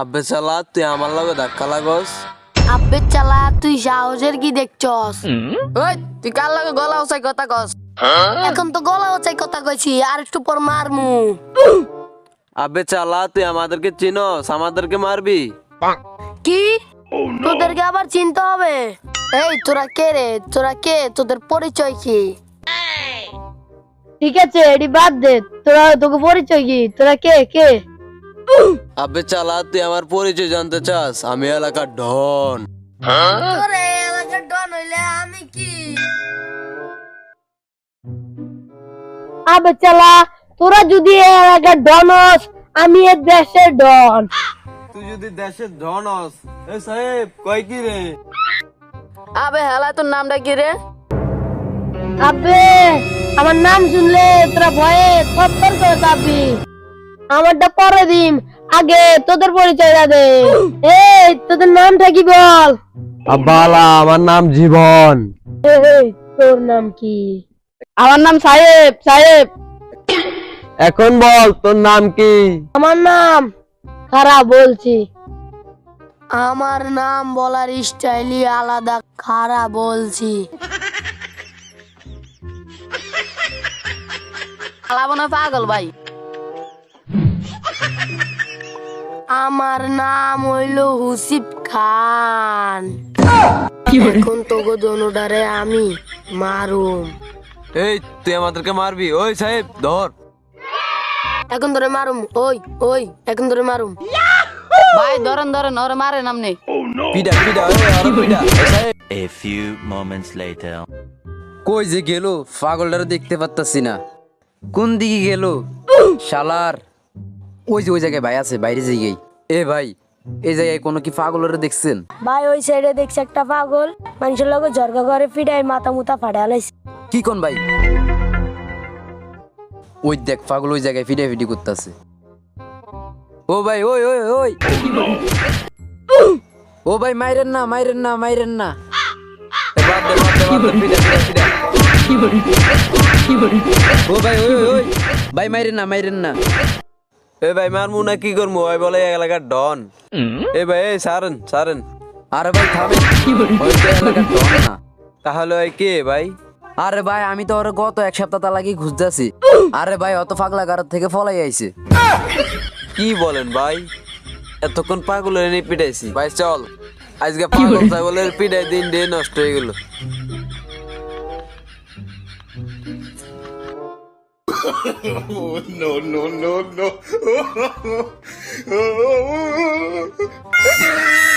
আব্বে চালা তুই আমার লগে ধাক্কা লাগস। আব্বে চালা তুই সাহসের কি দেখছস? ওই তুই কার লগে গলা উচাই কথা কস? এখন তো গলা হচ্ছে কথা কইছি আর একটু পর মারমু। আব্বে চালা তুই আমাদেরকে চিনস আমাদেরকে মারবি? কি? তোদেরকে আবার চিনতে হবে? এই তোরা কে রে? তোরা কে? তোদের পরিচয় কি? ঠিক আছে এটি বাদ দে। তোরা তোকে পরিচয় কি? তোরা কে? কে? আব্বে চালা তুই আমার পরিচয় জানতে চাস? আমি এলাকার ডন। তোরে এলাকার ডন হইলে আমি কি? আবে চালা তোরা যদি এই এলাকার ডন হস আমি এর দেশের ডন। তুই যদি দেশের ডন হস এ সাহেব কয় কি রে? আবে হেলা তোর নামটা কি রে? আবে আমার নাম শুনলে তোরা ভয়ে থরথর করে কাঁপবি আমারটা পরে দিম আগে তোদের পরিচয়টা দে। এই তোদের নামটা কি বল? আব্বালা আমার নাম জীবন। এই তোর নাম কি? আমার নাম সাহেব সাহেব। এখন বল তোর নাম কি? আমার নাম খারাপ বলছি। আমার নাম বলার স্টাইলই আলাদা খারাপ বলছি। পাগল ভাই। আমার নাম হইল হুসিব খান। এখন তোকে দনুডারে আমি মারুম। এই তুই আমাদেরকে মারবি? ওই সাহেব ধর। এখন ধরে মারুম ওই ওই এখন ধরে মারুম। ভাই ধরেন ধরেন ওরে মারে নামনে পিডা পিডা পিডা। এই সাহেব। A few moments later. কই যে গেল? পাগলটারে দেখতে পারতাছি না। কোন দিকে গেল? শালার। ওই যে ওই জায়গায় ভাই আছে বাইরে জায়গায়। এ ভাই এই জায়গায় কোনো কি পাগলরে দেখছেন? ভাই ওই সাইডে দেখছি একটা পাগল। মানুষের লগে জর্গা করে ফিডাই মাথা মুতা ফাটা লাইছে কি কোন ভাই? ওই দেখ পাগল ওই জায়গায় ফিডে ফিডি করতেছে। ও ভাই ওই ওই ওই। ও ভাই মাইরেন না মাইরেন না মাইরেন না। ও ভাই ওই ওই। ভাই মাইরেন না মাইরেন না। এ ভাই মারমু না কি করমু? ওই বলে এলাকার ডন। এ ভাই এই সারেন সারেন। আরে ভাই থামে ওই তো এলাকার ডন না। তাহলে ওই কে ভাই? আরে ভাই আমি তো ওর গত এক সপ্তাহ তা লাগি খুঁজতেছি। আরে ভাই অত পাগলা গারত থেকে ফলাই আইছে। কি বলেন ভাই? এতক্ষণ পাগলের নিয়ে পিটাইছি। ভাই চল। আজকে পাগল ছাগলের পিটাই দিন দিয়ে নষ্ট হয়ে গেল। no, no, no, no.